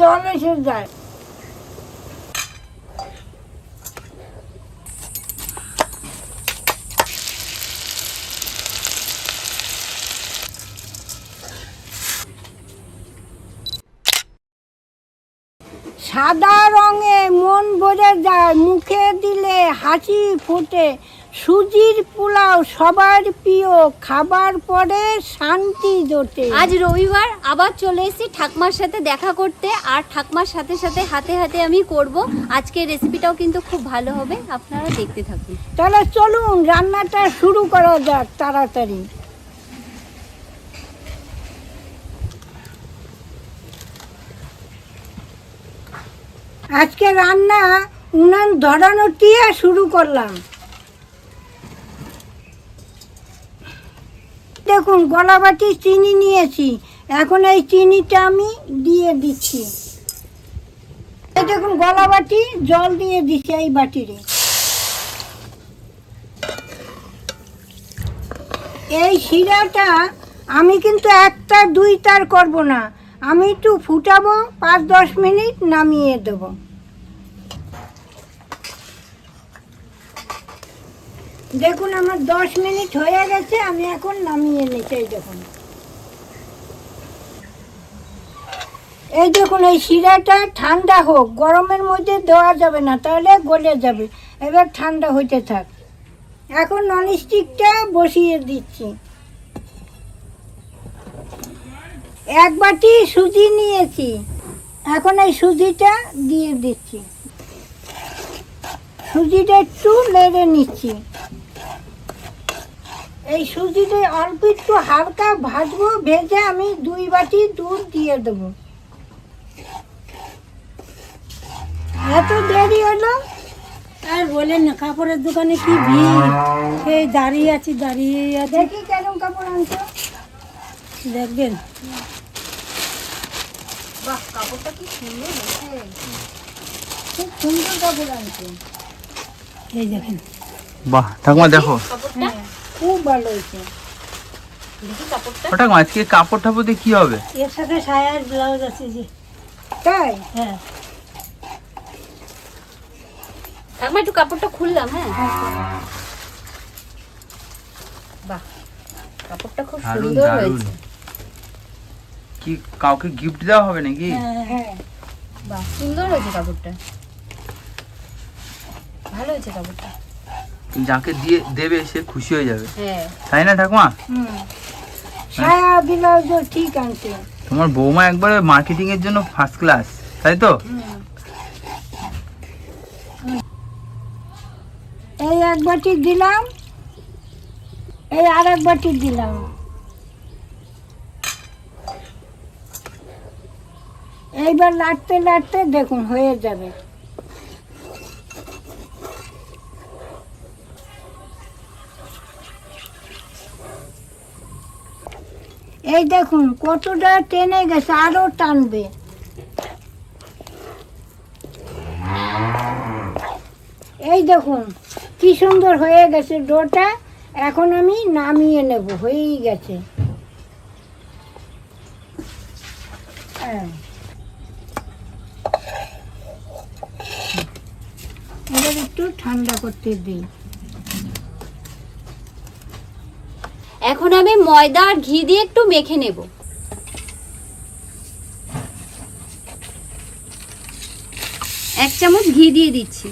জল এসে যায়। সাদা রঙে মন ভরে যায় মুখে দিলে হাসি ফোটে। সুজির পোলাও সবার প্রিয় খাবার পরে শান্তি জোটে। আজ রবিবার আবার চলে এসেছি ঠাকমার সাথে দেখা করতে আর ঠাকমার সাথে সাথে হাতে হাতে আমি করব। আজকের রেসিপিটাও কিন্তু খুব ভালো হবে আপনারা দেখতে থাকুন। তাহলে চলুন রান্নাটা শুরু করা যাক তাড়াতাড়ি। আজকে রান্না উনান ধরানো দিয়ে শুরু করলাম। দেখুন, গলাবাটি চিনি নিয়েছি। এখন এই চিনিটা আমি দিয়ে দিচ্ছি। এই দেখুন, গলাবাটি জল দিয়ে দিচ্ছি এই বাটিরে এই শিরাটা আমি কিন্তু একটা, দুইটার করব না। আমি একটু ফুটাবো, পাঁচ দশ মিনিট নামিয়ে দেব। দেখুন, আমার দশ মিনিট হয়ে গেছে, আমি এখন নামিয়ে এই দেখুন। এই দেখুন, এই শিরাটা ঠান্ডা হোক, গরমের মধ্যে দেওয়া যাবে না, তাহলে গলে যাবে। এবার ঠান্ডা হইতে থাক। এখন ননস্টিকটা বসিয়ে দিচ্ছি। এক বাটি সুজি নিয়েছি। এখন এই সুজিটা দিয়ে দিচ্ছি। সুজিটা একটু নেড়ে নিচ্ছি। এই সুজিতে অল্প একটু হালকা ভাজবো ভেজে আমি দুই বাটি দুধ দিয়ে দেবো। এত দেরি হলো? আর বলেন না কাপড়ের দোকানে কি ভিড়? সেই দাঁড়িয়ে আছি দাঁড়িয়ে আছে? দেখি কেরম কাপড় আনছো। দেখবেন। বাহ কাপড়টা কি সুন্দর হয়েছে খুব সুন্দর কাপড় আনছো। এই দেখেন। বাহ ঠাকুমা দেখো। কাপড়টা খুব ভালো হয়েছে। দেখি কাপড়টা। ও আজকে কাপড় টাপড় দিয়ে কি হবে? এর সাথে সায়ার ব্লাউজ আছে যে। তাই? হ্যাঁ। একটু কাপড়টা খুললাম হ্যাঁ। বাহ কাপড়টা খুব সুন্দর হয়েছে। কি কাউকে গিফট দেওয়া হবে নাকি? হ্যাঁ হ্যাঁ। বাহ সুন্দর হয়েছে কাপড়টা। ভালো হয়েছে কাপড়টা। যাকে দিয়ে দেবে সে খুশি হয়ে যাবে। হ্যাঁ। তাই না ঠাকুমা? ঠিক আনছে তোমার বৌমা একবারে মার্কেটিং এর জন্য ফার্স্ট ক্লাস তাই তো? এই এক বাটি দিলাম। এই আর এক বাটি দিলাম। এইবার লাটতে লাটতে দেখুন হয়ে যাবে। এই দেখুন, কতটা টেনে গেছে, আরও টানবে। এই দেখুন, কি সুন্দর হয়ে গেছে ডোটা এখন আমি নামিয়ে নেব, হয়েই গেছে। হ্যাঁ। একটু ঠান্ডা করতে দিই। এখন আমি ময়দা আর ঘি দিয়ে একটু মেখে নেব। এক চামচ ঘি দিয়ে দিচ্ছি।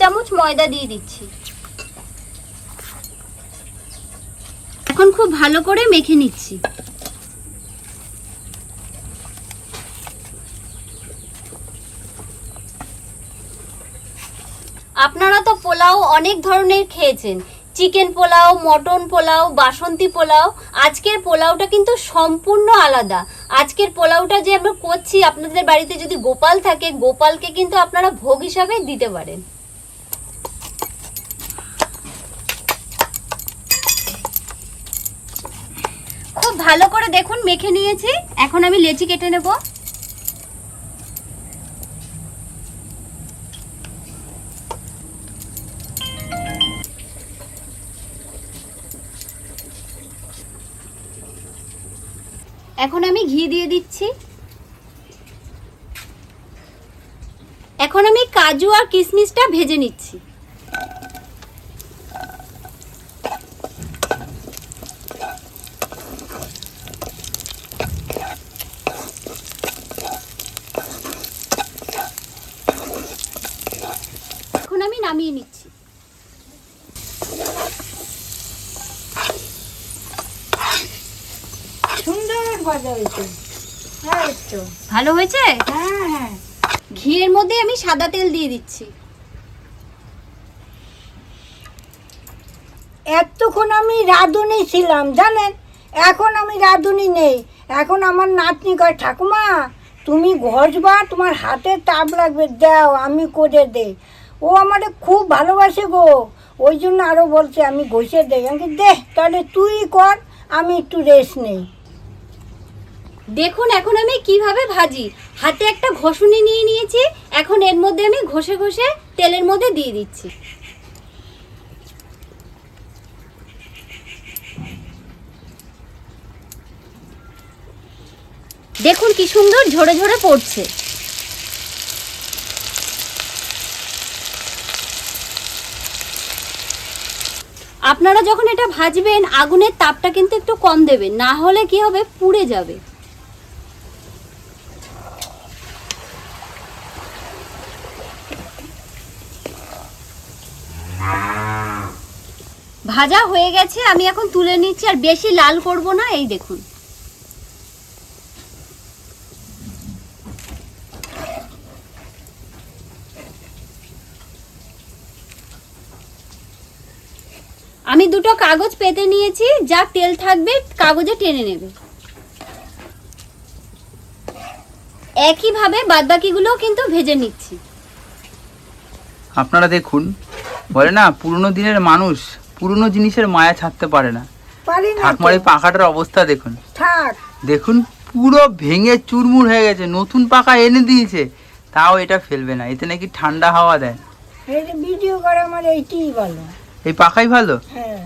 চামচ ময়দা দিয়ে দিচ্ছি। এখন খুব ভালো করে মেখে নিচ্ছি। আপনারা পোলাও অনেক ধরনের খেয়েছেন। চিকেন পোলাও, মটন পোলাও, বাসন্তী পোলাও। আজকের পোলাওটা কিন্তু সম্পূর্ণ আলাদা। আজকের পোলাওটা যে আমরা করছি, আপনাদের বাড়িতে যদি গোপাল থাকে, গোপালকে কিন্তু আপনারা ভোগ হিসাবে দিতে পারেন। খুব ভালো করে দেখুন, মেখে নিয়েছি। এখন আমি লেচি কেটে নেব। এখন আমি ঘি দিয়ে দিচ্ছি। এখন আমি কাজু আর কিশমিশটা ভেজে নিচ্ছি এখন আমি নামিয়ে নিচ্ছি সুন্দর ভাজা হয়েছে এই তো ভালো হয়েছে? হ্যাঁ। ঘিয়ের মধ্যে আমি সাদা তেল দিয়ে দিচ্ছি। এতক্ষণ আমি রাঁধুনি ছিলাম জানেন? এখন আমি রাঁধুনি নেই। এখন আমার নাতনি কয় ঠাকুমা তুমি ঘষবা তোমার হাতে তাপ লাগবে দাও আমি করে দে ও আমারে খুব ভালোবাসে গো। ওই জন্য আরও বলছে আমি ঘষে দেই। আমি বলি, দে তাহলে তুই কর আমি একটু রেস্ট নেই। দেখুন, এখন আমি কীভাবে ভাজি। হাতে একটা ঘষুনি নিয়ে নিয়েছি, এখন এর মধ্যে আমি ঘষে ঘষে তেলের মধ্যে দিয়ে দিচ্ছি। দেখুন কি সুন্দর ঝরে ঝরে পড়ছে। আপনারা যখন এটা ভাজবেন, আগুনের তাপটা কিন্তু একটু কম দেবেন, না হলে কি হবে? পুড়ে যাবে। ভাজা হয়ে গেছে, আমি এখন তুলে নিচ্ছি, আর বেশি লাল করব না, এই দেখুন। আমি দুটো কাগজ পেতে নিয়েছি, যা তেল থাকবে, কাগজে টেনে নেবে। একইভাবে বাদবাকিগুলোও কিন্তু ভেজে নিচ্ছি। আপনারা দেখুন, বলে না, পুরনো দিনের মানুষ পুরনো জিনিসের মায়া ছাড়তে পারে না। পারি না ঠাকুমার এই পাখাটার অবস্থা দেখুন। থাক। দেখুন পুরো ভেঙে চুরমুর হয়ে গেছে নতুন পাখা এনে দিয়েছে। তাও এটা ফেলবে না এতে নাকি ঠান্ডা হাওয়া দেয়। এই যে ভিডিও করে আমার এইটিই ভালো। এই পাখাই ভালো? হ্যাঁ।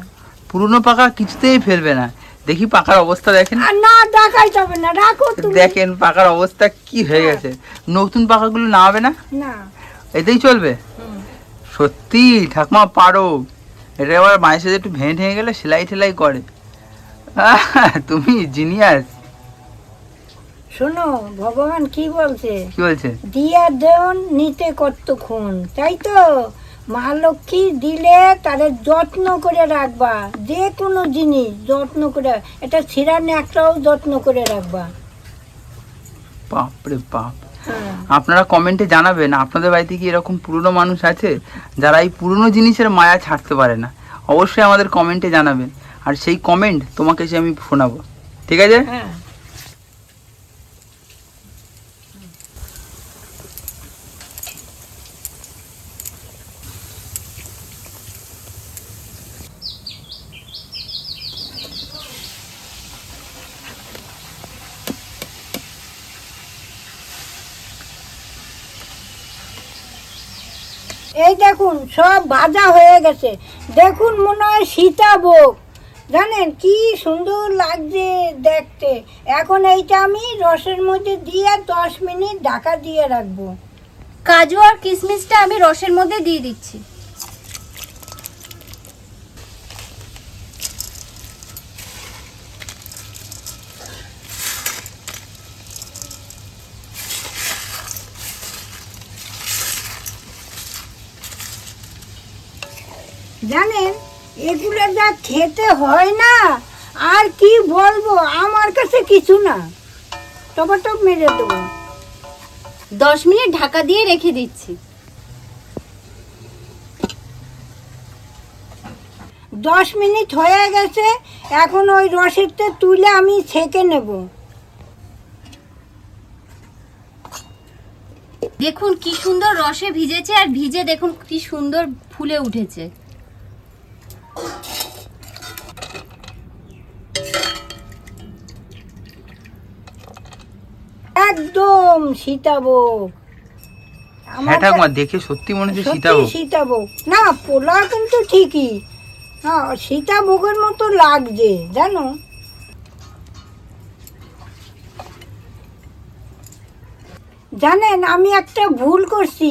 পুরনো পাখা কিছুতেই ফেলবে না। দেখি পাখার অবস্থা দেখেন। আর না দেখাই যাবে না রাখো তুমি। দেখেন পাখার অবস্থা কি হয়ে গেছে। নতুন পাখাগুলো না হবে না? না। এতেই চলবে। সত্যি ঠাকুমা পারো। এটা আবার মায়ের সাথে একটু ভেঙে ঠেঙে গেলে সেলাই ঠেলাই করে। তুমি জিনিয়াস শোনো ভগবান কি বলছে? কি বলছে? দিয়া দেন নিতে কতক্ষণ তাই তো? মা লক্ষ্মী দিলে তারে যত্ন করে রাখবা। যে কোনো জিনিস যত্ন করে এটা ছিঁড়া একটাও যত্ন করে রাখবা। বাপরে বাপ। আপনারা কমেন্টে জানাবেন আপনাদের বাড়িতে কি এরকম পুরনো মানুষ আছে যারা এই পুরনো জিনিসের মায়া ছাড়তে পারে না? অবশ্যই আমাদের কমেন্টে জানাবেন। আর সেই কমেন্ট তোমাকে সে আমি শোনাবো। ঠিক আছে? এই দেখুন, সব ভাজা হয়ে গেছে। দেখুন, মনে হয় সীতাভোগ জানেন, কি সুন্দর লাগছে দেখতে। এখন এইটা আমি রসের মধ্যে দিয়ে দশ মিনিট ঢাকা দিয়ে রাখব। কাজু আর কিশমিশটা আমি রসের মধ্যে দিয়ে দিচ্ছি। জানেন এগুলো যা খেতে হয় না আর কি বলব আমার কাছে কিছু না। টপাটপ মেরে দেবো। দশ মিনিট ঢাকা দিয়ে রেখে দিচ্ছি। দশ মিনিট হয়ে গেছে এখন ওই রসেরতে তুলে আমি ছেঁকে নেব। দেখুন কি সুন্দর রসে ভিজেছে আর ভিজে দেখুন কি সুন্দর ফুলে উঠেছে। একদম সীতাভোগ। হ্যাঁ দেখে সত্যি মনে হচ্ছে সীতাভোগ। সীতাভোগ। না পোলা কিন্তু ঠিকই। হ্যাঁ সীতাভোগের মতো লাগছে জানো? জানেন আমি একটা ভুল করছি।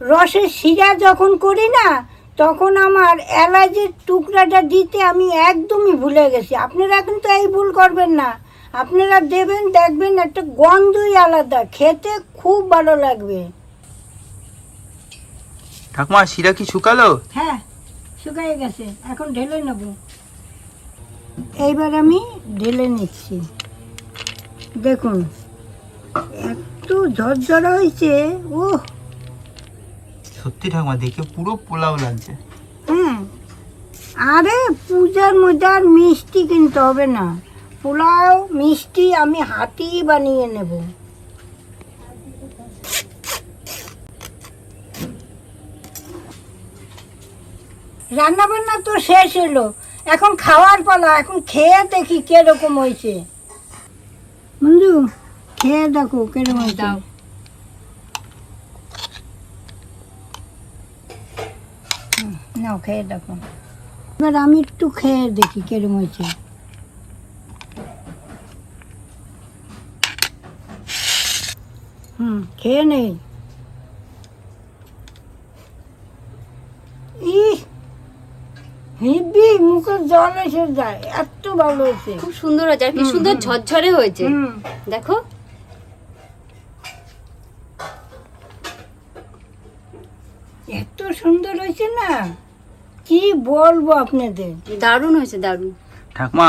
রসের শিরা যখন করি না তখন আমার এলাচের টুকরাটা দিতে আমি একদমই ভুলে গেছি। আপনারা কিন্তু এই ভুল করবেন না। আপনারা দেবেন দেখবেন একটা গন্ধই আলাদা। খেতে খুব ভালো লাগবে। ঠাকুমা শিরা কি শুকালো? হ্যাঁ শুকিয়ে গেছে। এখন ঢেলে নেব। এইবার আমি ঢেলে নিচ্ছি। দেখুন এত ঝরঝরা হয়েছে। ও সত্যি ঠাকুমা দেখে পুরো পোলাও লাগছে। হ্যাঁ আরে পূজার মধ্যে আর মিষ্টি কিনতে হবে না। পোলাও মিষ্টি আমি হাতেই বানিয়ে নেব। রান্না বান্না তো শেষ হলো। এখন খাওয়ার পালা এখন খেয়ে দেখি কীরকম হয়েছে। বন্ধু খেয়ে দেখো কীরকম দাও। নাও খেয়ে দেখো। এবার আমি একটু খেয়ে দেখি কীরকম হয়েছে। হুম খেয়ে নেই। হিবি মুখে জল এসে যায় এত ভালো হয়েছে। খুব সুন্দর হয়েছে আর কি সুন্দর ঝরঝরে হয়েছে। দেখো। এত সুন্দর হয়েছে না? কি বলব আপনাদের? দারুণ হয়েছে দারুণ। ঠাকমা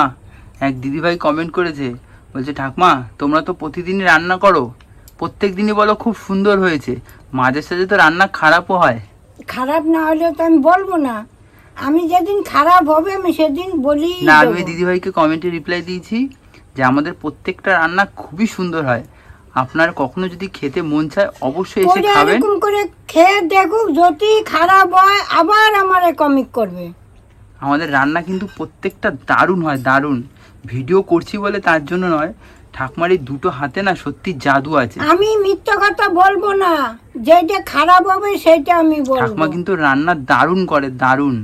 এক দিদিভাই কমেন্ট করেছে বলছে ঠাকমা তোমরা তো প্রতিদিনই রান্না করো প্রত্যেক দিনই বলো খুব সুন্দর হয়েছে। মাঝে সাঝে তো রান্না খারাপও হয়। খারাপ না হলে তো আমি বলব না। আমি যেদিন খারাপ হবে আমি সেদিন বলি না আমি দিদিভাইকে কমেন্টে রিপ্লাই দিয়েছি যে আমাদের প্রত্যেকটা রান্না খুবই সুন্দর হয়। আপনার কখনো যদি খেতে মন চায় অবশ্যই এসে খাবেন। এরকম করে খেয়ে দেখুক যদি খারাপ হয় আবার আমারে কমিক করবে। আমাদের রান্না কিন্তু প্রত্যেকটা দারুণ হয় দারুণ। ভিডিও করছি বলে তার জন্য নয় ঠাকুমার এই দুটো হাতে না সত্যি জাদু আছে। আমি মিথ্যা কথা বলব না। যেটা খারাপ হবে সেটা আমি বলব। ঠাকুমা কিন্তু রান্না দারুণ করে দারুণ।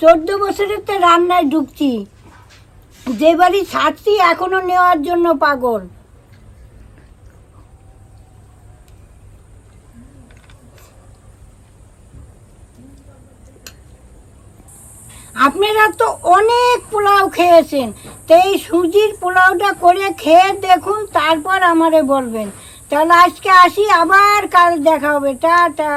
চোদ্দ বছরে তো রান্নায় ঢুকছি। যে বাড়ি ছাড়ছি এখনও নেওয়ার জন্য পাগল। আপনারা তো অনেক পোলাও খেয়েছেন। তো এই সুজির পোলাওটা করে খেয়ে দেখুন, তারপর আমারে বলবেন। তাহলে আজকে আসি, আবার কাল দেখা হবে। টাটা।